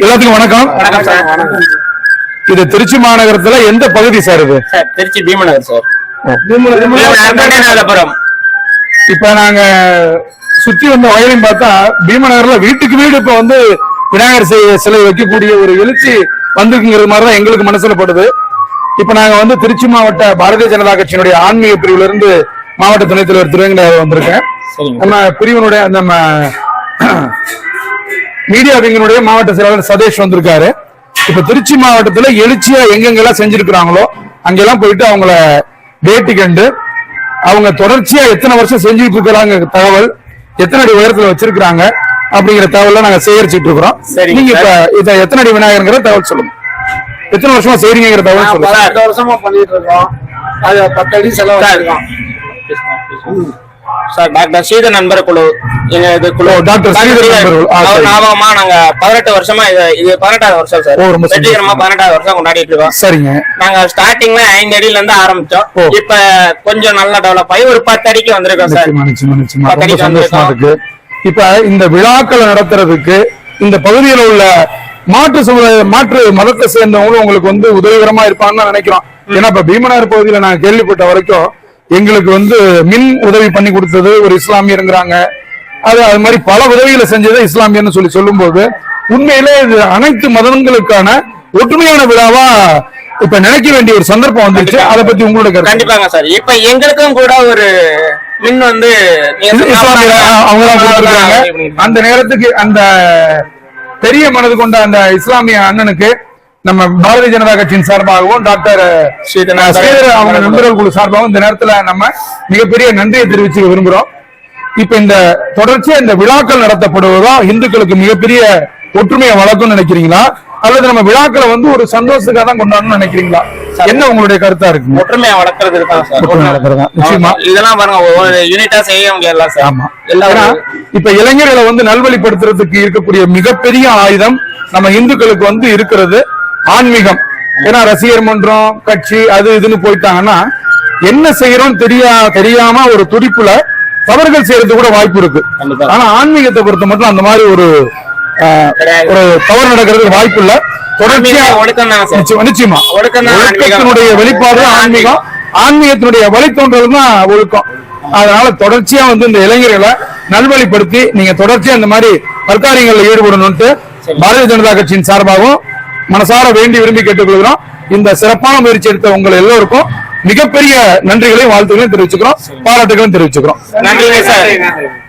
எல்லாத்துக்கும் வணக்கம். வணக்கம் சார் இது திருச்சி மாநகரத்துல எந்த பகுதி சார் இது? Sir Trichy Bheemanagar sir. இப்ப நாங்க சுத்தி வந்த வயலையும் பார்த்தா பீமநகர்ல வீட்டுக்கு வீடு இப்ப வந்து விநாயகர் சிலை வைக்கக்கூடிய ஒரு எழுச்சி வந்திருக்குங்கிறது மாதிரி தான் எங்களுக்கு மனசுல படுது. இப்ப நாங்க வந்து திருச்சி மாவட்ட பாரதிய ஜனதா கட்சியினுடைய ஆன்மீக பிரிவுல இருந்து மாவட்ட துணைத் தலைவர் திருவேங்கட வந்திருக்கேன். நம்ம பிரிவினுடைய நம்ம மீடியா விங்கினுடைய மாவட்ட செயலாளர் சதீஷ் வந்திருக்காரு. இப்ப திருச்சி மாவட்டத்துல எழுச்சியா எங்கெங்கெல்லாம் செஞ்சிருக்கிறாங்களோ அங்கெல்லாம் போயிட்டு அவங்கள பேட்டி கண்டு அவங்க தொடர்ச்சியா எத்தனை வருஷம் செஞ்சுட்டு இருக்கிறாங்க தகவல் எத்தனை அடி உயரத்துல வச்சிருக்காங்க அப்படிங்கிற தகவல் நாங்க சேகரிச்சுட்டு இருக்கிறோம். நீங்க இப்ப இத எத்தனை அடி விநாயகர்ங்கிற தகவல் சொல்லுங்க. எத்தனை வருஷமா செய்றீங்கிற தகவல் சொல்லுங்க. பத்து வருஷமா பண்ணிட்டு இருக்கோம். அது பத்து அடி செலவு வச்சிருக்கோம். சார் டாக்டர் ஸ்ரீதர் நண்பர் குழு எங்க இது குழு. டாக்டர் ஸ்ரீதர் நண்பர் குழு. ஆ, அவர். ஞாபகமா நாங்க பதினெட்டு வருஷமா இது இது பதினெட்டாவது வருஷம் சார். வெற்றிகரமா பதினெட்டாவது வருஷம் கொண்டாடிட்டு இருக்கோம். சரிங்க. நாங்க ஸ்டார்டிங்ல ஐந்து அடியில இருந்து ஆரம்பிச்சோம். இப்ப கொஞ்சம் நல்லா டெவலப் ஆகி ஒரு பத்து அடிக்கு வந்திருக்கோம் சார். பத்தடிக்கு சந்தோஷமா இருக்கு. இப்ப இந்த விழாக்களை நடத்துறதுக்கு இந்த பகுதியில் உள்ள மாற்று சமுதாய மாற்று மதத்தை சேர்ந்தவங்களும் உங்களுக்கு வந்து உதவிகரமா இருப்பாங்கன்னு நான் நினைக்கிறோம். ஏன்னா இப்ப பீமனார் பகுதியில நான் கேள்விப்பட்ட வரைக்கும் எங்களுக்கு வந்து மின் உதவி பண்ணி கொடுத்தது ஒரு இஸ்லாமியருங்கிறாங்க. அது அது மாதிரி பல உதவிகளை செஞ்சது இஸ்லாமியர்னு சொல்லி சொல்லும்போது உண்மையிலே இது அனைத்து மதங்களுக்கான ஒற்றுமையான விழாவா இப்ப நினைக்க வேண்டிய ஒரு சந்தர்ப்பம் வந்துச்சு அதை பத்தி உங்களோட கண்டிப்பாங்க சார். இப்ப எங்களுக்கும் கூட ஒரு மின் வந்து அவங்க அந்த நேரத்துக்கு அந்த பெரிய மனது கொண்ட அந்த இஸ்லாமிய அண்ணனுக்கு நம்ம பாரதிய ஜனதா கட்சியின் சார்பாகவும் டாக்டர் ஸ்ரீதர் அவங்க நண்பர்கள் குழு சார்பாகவும் இந்த நேரத்துல நம்ம மிகப்பெரிய நன்றியை தெரிவிச்சுக்க விரும்புறோம். இப்ப இந்த தொடர்ச்சியா இந்த விழாக்கள் நடத்தப்படுவதா இந்துக்களுக்கு மிகப்பெரிய ஒற்றுமையை வளர்க்கும்னு நினைக்கிறீங்களா? அல்லது நம்ம விழாக்களை வந்து ஒரு சந்தோஷத்துக்காக தான் கொண்டாடணும்னு நினைக்கிறீங்களா? என்ன உங்களுடைய கருத்தா இருக்கு ஒற்றுமையை வளர்க்கறது தான் சார்? நிச்சயமா. இதெல்லாம் பாருங்க யூனிட்டா செய்ய முடியல சார். ஆமா. எல்லாம் ஏன்னா, இப்ப இளைஞர்களை வந்து நல்வழிப்படுத்துறதுக்கு இருக்கக்கூடிய மிகப்பெரிய ஆயுதம் நம்ம இந்துக்களுக்கு வந்து இருக்கிறது. ஆன்மீகம் ஏன்னா ரசிகர் மன்றம் கட்சி அது இதுன்னு போயிட்டாங்கன்னா என்ன செய்யறோம் தெரியா தெரியாம ஒரு துடிப்புல தவறுகள் செய்யறது கூட வாய்ப்பு இருக்கு. ஆனா ஆன்மீகத்தை பொறுத்த மட்டும் அந்த மாதிரி ஒரு. ஒரு தவறு நடக்கிறதுக்கு வாய்ப்பு இல்ல தொடர்ச்சியா ஒழுக்கம். நிச்சயமா. ஒழுக்கத்தினுடைய வெளிப்பாடு ஆன்மீகம் ஆன்மீகத்தினுடைய வழித்தோன்றல் தான் ஒழுக்கம் அதனால தொடர்ச்சியா வந்து இந்த இளைஞர்களை நல்வழிப்படுத்தி நீங்க தொடர்ச்சியா இந்த மாதிரி பற்காரியங்கள்ல ஈடுபடணும்ட்டு பாரதிய ஜனதா கட்சியின் சார்பாகவும் மனசார வேண்டி விரும்பி கேட்டுக்கொள்கிறோம். இந்த சிறப்பான முயற்சி எடுத்த உங்கள் எல்லோருக்கும் மிகப்பெரிய நன்றிகளையும் வாழ்த்துக்களையும் தெரிவிச்சுக்கிறோம். பாராட்டுகளையும் தெரிவிச்சுக்கிறோம். நன்றிங்க சார்.